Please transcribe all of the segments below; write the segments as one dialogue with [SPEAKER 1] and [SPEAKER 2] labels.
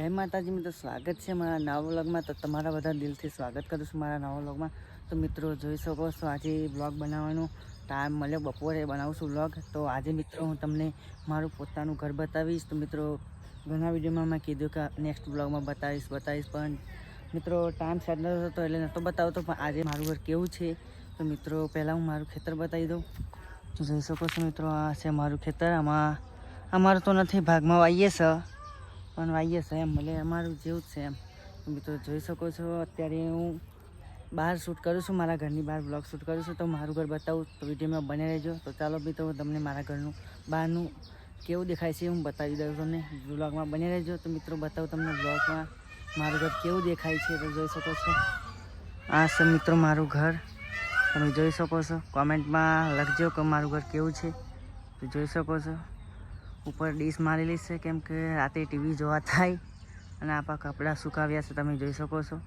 [SPEAKER 1] જય માતાજી, મિત્રો સ્વાગત છે મારા નવા વ્લોગમાં. તો તમારા બધા દિલથી સ્વાગત કરું છું મારા નવા વ્લોગમાં. તો મિત્રો જોઈ શકો છો, આજે વ્લોગ બનાવવાનો ટાઈમ મળ્યો. બપોરે બનાવું છું વ્લોગ. તો આજે મિત્રો હું તમને મારું પોતાનું ઘર બતાવીશ. તો મિત્રો ઘણા વિડીયોમાં મેં કીધું કે નેક્સ્ટ વ્લોગમાં બતાવીશ બતાવીશ. પણ મિત્રો ટાઈમ સેટ નતો હતો એટલે નહોતો બતાવતો, પણ આજે મારું ઘર કેવું છે તો મિત્રો પહેલાં હું મારું ખેતર બતાવી દઉં. જોઈ શકો છો મિત્રો, આ છે મારું ખેતર. આમાં, અમારું તો નથી, ભાગમાં વાઈએ છે પણ વાઈએ એમ, ભલે અમારું જેવું જ છે એમ. તો મિત્રો જોઈ શકો છો, અત્યારે હું બહાર શૂટ કરું છું, મારા ઘરની બહાર બ્લોગ શૂટ કરું છું, તો મારું ઘર બતાવું, તો વિડીયોમાં બને રહેજો. તો ચાલો મિત્રો તો તમને મારા ઘરનું, બહારનું કેવું દેખાય છે હું બતાવી દઉં તમને બ્લોગમાં બને રહેજો. તો મિત્રો, બતાવું તમને બ્લોગમાં મારું ઘર કેવું દેખાય છે તો જોઈ શકો છો. આ છે મિત્રો મારું ઘર. તમે જોઈ શકો છો. કોમેન્ટમાં લખજો કે મારું ઘર કેવું છે. તો જોઈ શકો છો. ઉપર ડીશ મારેલી છે, કેમ કે રાતે ટીવી જોવા થાય અને આપણા કપડાં સુકાવ્યા છે, તમે જોઈ શકો છો.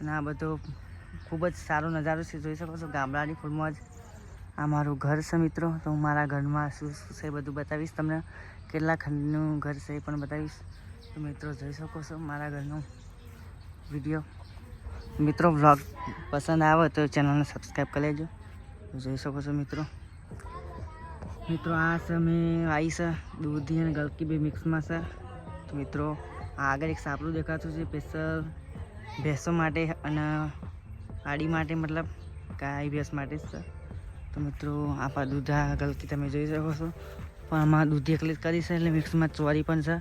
[SPEAKER 1] અને આ બધો ખૂબ જ સારો નજારો છે, જોઈ શકો છો, ગામડાની ફૂલમાં જ આ મારું ઘર છે મિત્રો, તો હું મારા ઘરમાં શું શું છે બધું બતાવીશ તમને. કેટલા ખંડનું ઘર છે એ પણ બતાવીશ. તો મિત્રો, જોઈ શકો છો મારા ઘરનો વીડિયો. મિત્રો, વ્લોગ પસંદ આવે તો ચેનલને સબસ્ક્રાઈબ કરી લેજો. જોઈ શકો છો મિત્રો. મિત્રો, આ છે આવી છે, દૂધી અને ગલકી બે મિક્સમાં છે. તો મિત્રો, આગળ એક સાપડું દેખાતું છે, સ્પેશિયલ ભેંસો માટે અને આડી માટે, મતલબ ગાય ભેંસ માટે જ છે. તો મિત્રો આપણા દૂધા ગલકી તમે જોઈ શકો છો. પણ આમાં દૂધી એકલી જ કરી છે, એટલે મિક્સમાં ચોરી પણ છે.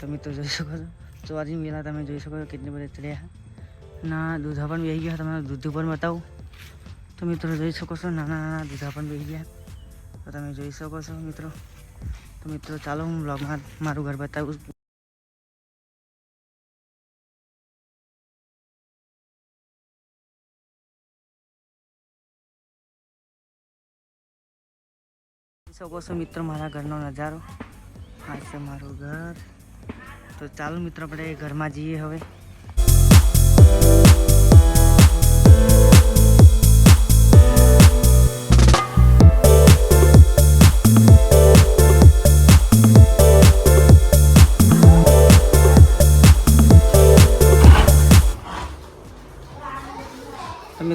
[SPEAKER 1] તો મિત્રો, જોઈ શકો છો. ચોરી વેલા તમે જોઈ શકો છો કેટલી બધી ચડ્યા ના દૂધા પણ બેસી ગયા તમને દૂધ પણ બતાવું. તો મિત્રો, જોઈ શકો છો, નાના નાના દૂધા પણ બેસી ગયા તો તમે જોઈ શકો છો મિત્રો. તો મિત્રો, ચાલો હું બ્લોગમાં મારું ઘર બતાવું. શકો છો મિત્રો મારા ઘરનો નજારો. આ છે મારું ઘર. તો ચાલો મિત્રો, આપણે ઘરમાં જઈએ હવે.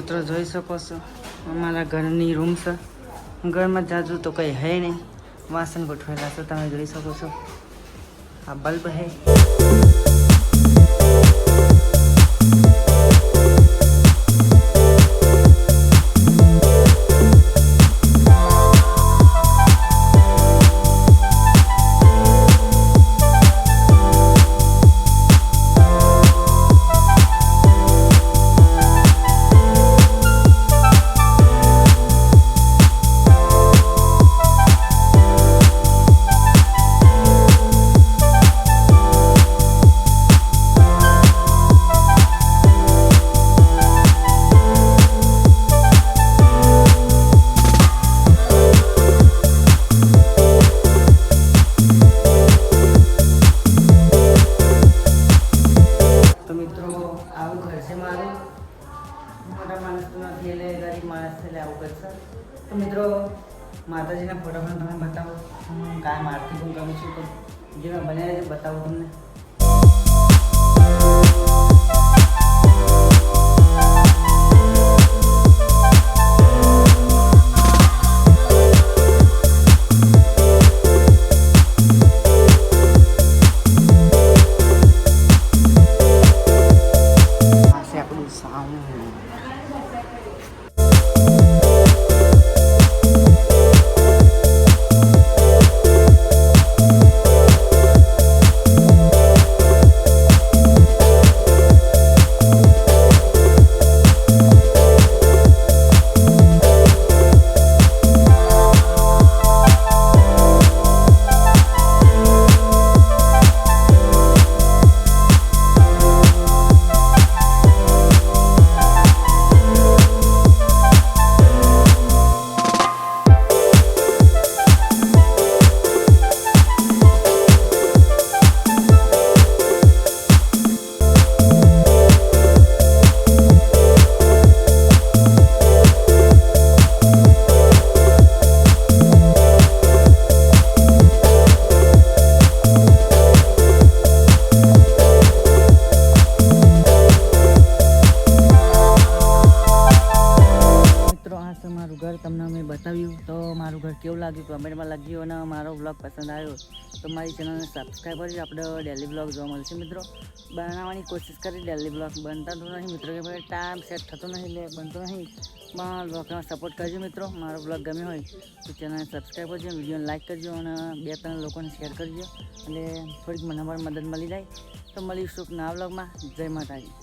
[SPEAKER 1] મિત્રો જોઈ શકો છો. અમારા ઘરની રૂમ છે. ઘરમાં જાજુ તો કંઈ હે નહીં. વાસણ ગોઠવેલા છે, તમે જોઈ શકો છો. આ બલ્બ હે. છે મારું. મોટા માણસ તો નથી એટલે ગરીબ માણસ એટલે આવું કરશે તો મિત્રો, માતાજીના ફોટા પણ તમે બતાવો. હું કાંઈ મારથી પણ ગમું છું તો જે મેં બનાવ્યા છે બતાવું તમને. કેવું લાગ્યું કમેન્ટમાં લખજો અને મારો બ્લોગ પસંદ આવ્યો તો મારી ચેનલને સબસ્ક્રાઈબ કરજો. આપણે ડેલી બ્લોગ જોવા મળશે મિત્રો. બનાવવાની કોશિશ કરી ડેલી બ્લોગ બનતા તો નહીં મિત્રો, કે ભાઈ ટાઈમ સેટ થતો નહીં એટલે બનતો નહીં. પણ બ્લોગમાં સપોર્ટ કરજો મિત્રો. મારો બ્લોગ ગમ્યો હોય તો ચેનલને સબસ્ક્રાઈબ કરજો વિડીયોને લાઇક કરજો અને બે ત્રણ લોકોને શેર કરજો. એટલે થોડીક મને પણ મદદ મળી જાય. તો મળીશું નવા બ્લોગમાં જય માતાજી.